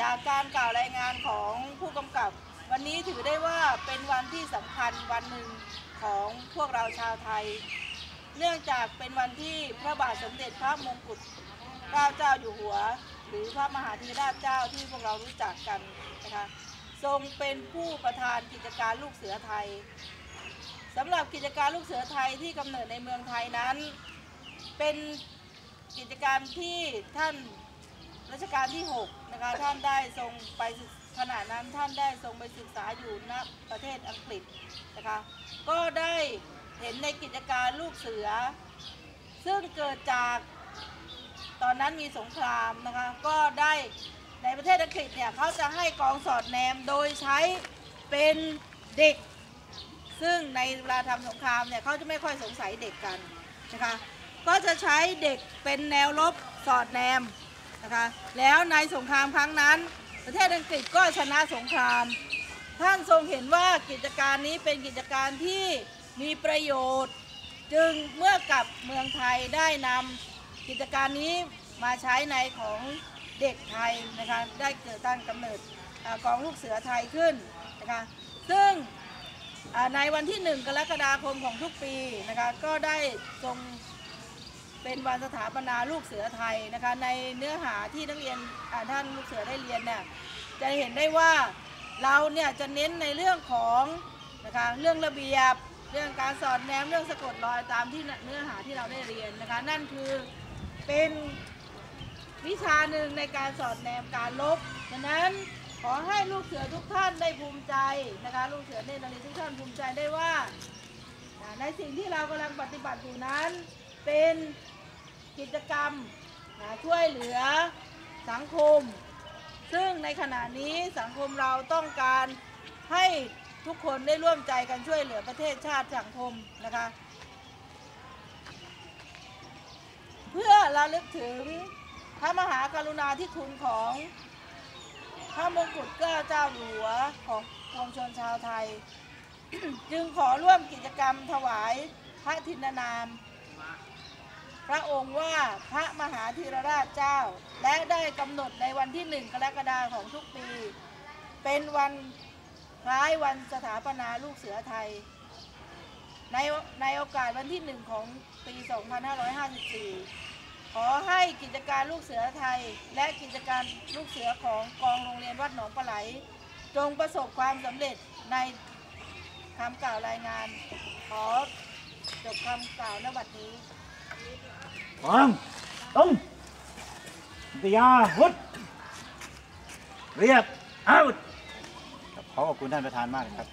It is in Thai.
จากการกล่าวรายงานของผู้กำกับ วันนี้ถือได้ว่าเป็นวันที่สำคัญวันหนึ่งของพวกเราชาวไทย เนื่องจากเป็นวันที่พระบาทสมเด็จพระมงกุฎเกล้าเจ้าอยู่หัว หรือพระมหาธีราชเจ้าที่พวกเรารู้จักกันนะคะทรงเป็นผู้ประธานกิจการลูกเสือไทยสำหรับกิจการลูกเสือไทยที่กำเนิดในเมืองไทยนั้น เป็นกิจการที่ท่าน รัชกาลที่ 6 นะคะ ท่านได้ทรงไปขณะนั้นท่านได้ทรงไปศึกษาอยู่ณประเทศอังกฤษนะคะ ก็ได้เห็นในกิจการลูกเสือ ซึ่งเกิดจากตอนนั้นมีสงครามนะคะ ก็ได้ในประเทศอังกฤษเนี่ยเขาจะให้กองสอดแนมโดยใช้เป็นเด็ก ซึ่งในเวลาทำสงครามเนี่ยเขาจะไม่ค่อยสงสัยเด็กกันนะคะ ก็จะใช้เด็กเป็นแนวรบสอดแนม นะคะ แล้วในสงครามครั้งนั้น ประเทศอังกฤษก็ชนะสงคราม ท่านทรงเห็นว่ากิจการนี้เป็นกิจการที่มีประโยชน์ จึงเมื่อกลับเมืองไทยได้นำกิจการนี้มาใช้ในของเด็กไทยนะคะได้เกิดตั้งกำเนิดกองลูกเสือไทยขึ้นนะคะซึ่งในวันที่ 1 กรกฎาคมของทุกปีนะคะก็ได้ทรง เป็นวันสถาปนาลูกเสือไทยนะคะ ในเนื้อหาที่นักเรียนท่านลูกเสือได้เรียนเนี่ยจะเห็นได้ว่าเราเนี่ยจะเน้นในเรื่องของนะคะเรื่องระเบียบเรื่องการสอนแนมเรื่องสะกดรอยตามที่เนื้อหาที่เราได้เรียนนะคะนั่นคือเป็นวิชาหนึ่งในการสอนแนมการลบฉะนั้นขอให้ลูกเสือทุกท่านได้ภูมิใจนะคะลูกเสือเนตรนารีทุกท่านภูมิใจได้ว่าอ่าในสิ่งที่เรากำลังปฏิบัติอยู่นั้น เป็นกิจกรรมช่วยเหลือสังคม ซึ่งในขณะนี้สังคมเราต้องการให้ทุกคนได้ร่วมใจกันช่วยเหลือประเทศชาติสังคมนะคะ เพื่อระลึกถึงพระมหากรุณาธิคุณของพระมงกุฎเกล้าเจ้าอยู่หัวของปวงชนชาวไทย จึงขอร่วมกิจกรรมถวายพระทินนาม พระองค์ว่าพระมหาธีรราชเจ้า และได้กำหนดในวันที่หนึ่งกรกฎาคมของทุกปี เป็นวันคล้ายวันสถาปนาลูกเสือไทย ในในโอกาสวันที่หนึ่งของปี 2554 ขอให้กิจการลูกเสือไทย และกิจการลูกเสือของกองโรงเรียนวัดหนองปลาไหล จงประสบความสำเร็จในคำกล่าวรายงาน ขอจบคำกล่าวนบัดนี้ วางตรงวิยาวุดเรียบเอาขอขอบคุณท่านประธานมากเลยครับ